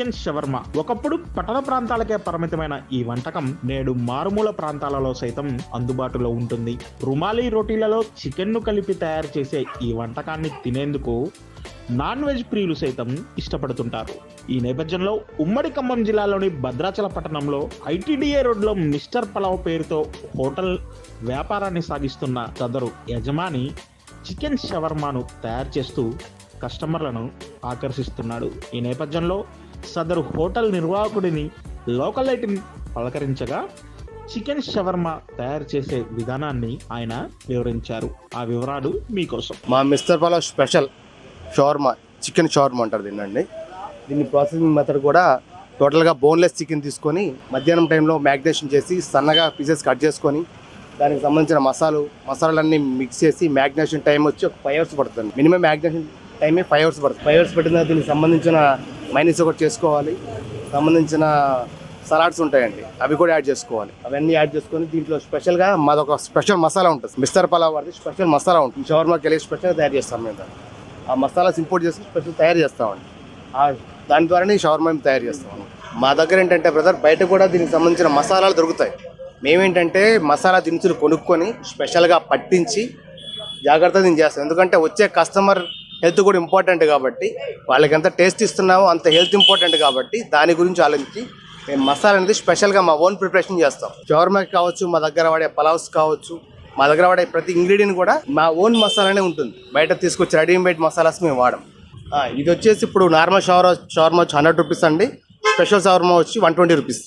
Chicken shawarma. ఒకప్పుడు పట్టణ ప్రాంతాలకే పరిమితమైన ఈ వంటకం నేడు మారుమూల ప్రాంతాలలో సైతం అందుబాటులో ఉంటుంది. రుమాలి రోటీలలో చికెన్ను కలిపి తయారు చేసే ఈ వంటకాన్ని తినేందుకు నాన్ వెజ్ ప్రియులు సైతం ఇష్టపడుతుంటారు. ఈ నేపథ్యంలో ఉమ్మడి ఖమ్మం జిల్లాలోని భద్రాచల పట్టణంలో ఐటీడీఏ రోడ్లో మిస్టర్ పలావ్ పేరుతో హోటల్ వ్యాపారాన్ని సాగిస్తున్న సదరు యజమాని చికెన్ షవర్మాను తయారు చేస్తూ కస్టమర్లను ఆకర్షిస్తున్నాడు. ఈ నేపథ్యంలో సదరు హోటల్ నిర్వాహకుడిని లోకల్ లైట్ని పలకరించగా చికెన్ షవర్మా తయారు చేసే విధానాన్ని ఆయన వివరించారు. ఆ వివరాలు మీకోసం. మా మిస్టర్ పాల స్పెషల్ షవర్మా చికెన్ షవర్మా అంటారు దీన్నండి. దీన్ని ప్రాసెసింగ్ మెథడ్ కూడా టోటల్గా బోన్లెస్ చికెన్ తీసుకొని మధ్యాహ్నం టైంలో మ్యాగ్నేషన్ చేసి సన్నగా పీసెస్ కట్ చేసుకొని దానికి సంబంధించిన మసాలు మసాలాలన్నీ మిక్స్ చేసి మ్యాగ్నేషన్ టైం వచ్చి ఒక ఫైవ్ అవర్స్ పడుతుంది మినిమం మ్యాగ్నేషన్ టైమే ఫైవ్ అవర్స్ పడుతుంది. ఫైవ్ అవర్స్ పెట్టిన దీనికి సంబంధించిన మైనస్ ఒకటి చేసుకోవాలి. సంబంధించిన సలాడ్స్ ఉంటాయండి. అవి కూడా యాడ్ చేసుకోవాలి. అవన్నీ యాడ్ చేసుకొని దీంట్లో స్పెషల్గా మాదొక స్పెషల్ మసాలా ఉంటుంది. మిస్టర్ పలావ్ వాడిది స్పెషల్ మసాలా ఉంటుంది. షవర్మాకి వెళ్ళి స్పెషల్ తయారు చేస్తాం మేము ఆ మసాలాస్ ఇంపోర్ట్ చేసి స్పెషల్ తయారు చేస్తామండి. దాని ద్వారానే షవర్మా మేము తయారు చేస్తాం. మా దగ్గర ఏంటంటే బ్రదర్ బయట కూడా దీనికి సంబంధించిన మసాలాలు దొరుకుతాయి. మేమేంటంటే మసాలా దినుసులు కొనుక్కొని స్పెషల్గా పట్టించి జాగ్రత్తగా దీన్ని చేస్తాం. ఎందుకంటే వచ్చే కస్టమర్ హెల్త్ కూడా ఇంపార్టెంట్ కాబట్టి వాళ్ళకి ఎంత టేస్ట్ ఇస్తున్నామో అంత హెల్త్ ఇంపార్టెంట్ కాబట్టి దాని గురించి ఆలోచించి మేము మసాలా అనేది స్పెషల్గా మా ఓన్ ప్రిపరేషన్ చేస్తాం. షవర్మాకి కావచ్చు మా దగ్గర వాడే పలావ్స్ కావచ్చు మా దగ్గర వాడే ప్రతి ఇంగ్రీడియంట్ కూడా మా ఓన్ మసాలానే ఉంటుంది. బయట తీసుకొచ్చి రెడీమేడ్ మసాలాస్ మేము వాడం. ఇది వచ్చేసి ఇప్పుడు నార్మల్ షవర్ షవర్మా వచ్చి హండ్రెడ్ రూపీస్ అండి. స్పెషల్ షవర్మా వచ్చి వన్ ట్వంటీ రూపీస్